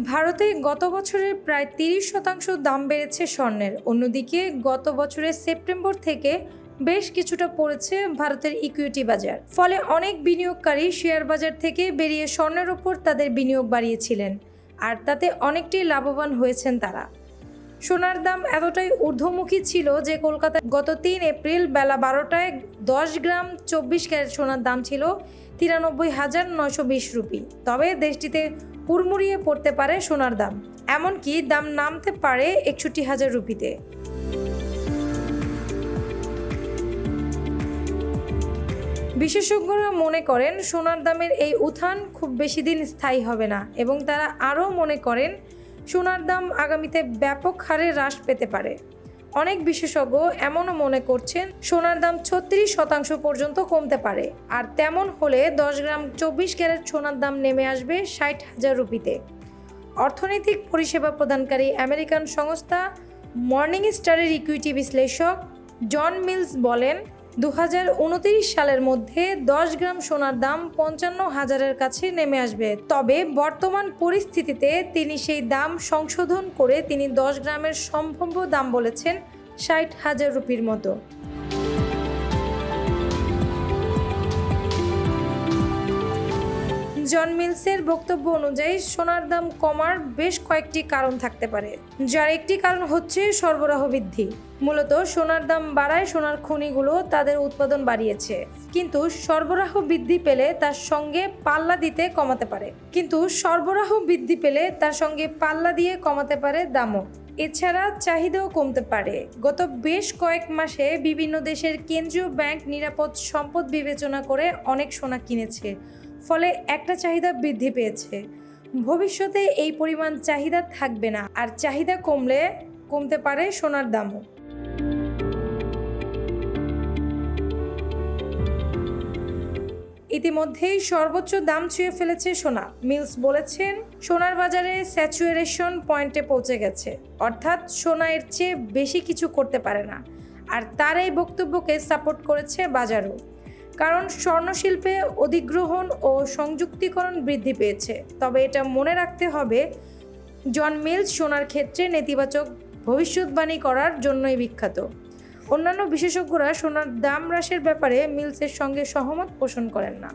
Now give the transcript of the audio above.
ভারতে গত বছরের প্রায় তিরিশ শতাংশ দাম বেড়েছে স্বর্ণের। অন্যদিকে গত বছরের সেপ্টেম্বর থেকে বেশ কিছুটা পড়েছে ভারতের ইকুইটি বাজার। ফলে অনেক বিনিয়োগকারী শেয়ার বাজার থেকে বেরিয়ে স্বর্ণের ওপর তাদের বিনিয়োগ বাড়িয়েছিলেন, আর তাতে অনেকটাই লাভবান হয়েছেন তারা। সোনার দাম এতটাই ঊর্ধ্বমুখী ছিল যে কলকাতায় গত তিন এপ্রিল বেলা বারোটায় দশ গ্রাম চব্বিশ ক্যারেট সোনার দাম ছিল তিরানব্বই হাজার নয়শো বিশ রুপি। তবে দেশটিতে হুড়মুড়িয়ে পড়তে পারে সোনার দাম, এমনকি দাম নামতে পারে একষট্টি হাজার রুপিতে। বিশেষজ্ঞরা মনে করেন সোনার দামের এই উত্থান খুব বেশি দিন স্থায়ী হবে না, এবং তারা আরও মনে করেন সোনার দাম আগামীতে ব্যাপক হারে হ্রাস পেতে পারে। অনেক বিশেষজ্ঞ এমনও মনে করছেন সোনার দাম ছত্রিশ শতাংশ পর্যন্ত কমতে পারে। আর তেমন হলে দশ গ্রাম চব্বিশ ক্যারেট সোনার দাম নেমে আসবে ষাট হাজার রুপিতে। অর্থনৈতিক পরিষেবা প্রদানকারী আমেরিকান সংস্থা মর্নিং স্টারের ইকুইটি বিশ্লেষক জন মিলস বলেন দু হাজার উনত্রিশ সালের মধ্যে দশ গ্রাম সোনার দাম পঞ্চান্ন হাজারের কাছে নেমে আসবে। তবে বর্তমান পরিস্থিতিতে তিনি সেই দাম সংশোধন করে তিনি দশ গ্রামের সম্ভাব্য দাম বলেছেন ষাট হাজার রুপির মতো। জন মিলসের বক্তব্য অনুযায়ী সোনার দাম কমার বেশ কয়েকটি কারণ থাকতে পারে। যার একটি কারণ হচ্ছে সরবরাহ বৃদ্ধি। মূলত সোনার দাম বাড়ায় সোনার খনিগুলো তাদের উৎপাদন বাড়িয়েছে। কিন্তু সরবরাহ বৃদ্ধি পেলে তার সঙ্গে পাল্লা দিতে কমাতে পারে। কিন্তু সরবরাহ বৃদ্ধি পেলে তার সঙ্গে পাল্লা দিয়ে কমাতে পারে দামও। এছাড়া চাহিদাও কমতে পারে। গত বেশ কয়েক মাসে বিভিন্ন দেশের কেন্দ্রীয় ব্যাংক নিরাপদ সম্পদ বিবেচনা করে অনেক সোনা কিনেছে। ফলে একটা চাহিদা বৃদ্ধি পেয়েছে। ভবিষ্যতে এই পরিমাণ চাহিদা থাকবে না, আর চাহিদা কমলে কমতে পারে সোনার দামও। ইতিমধ্যেই সর্বোচ্চ দাম ছুঁয়ে ফেলেছে সোনা। মিলস বলেছেন, সোনার বাজারে স্যাচুয়েশন পয়েন্টে পৌঁছে গেছে। অর্থাৎ সোনা এর চেয়ে বেশি কিছু করতে পারে না, আর তার এই বক্তব্যকে সাপোর্ট করেছে বাজারও। কারণ স্বর্ণশিল্পে অধিগ্রহণ ও সংযুক্তিকরণ বৃদ্ধি পেয়েছে। তবে এটা মনে রাখতে হবে, জন মিলস সোনার ক্ষেত্রে নেতিবাচক ভবিষ্যৎবাণী করার জন্যই বিখ্যাত। অন্যান্য বিশেষজ্ঞরা সোনার দাম হ্রাসের ব্যাপারে মিলসের সঙ্গে সহমত পোষণ করেন না।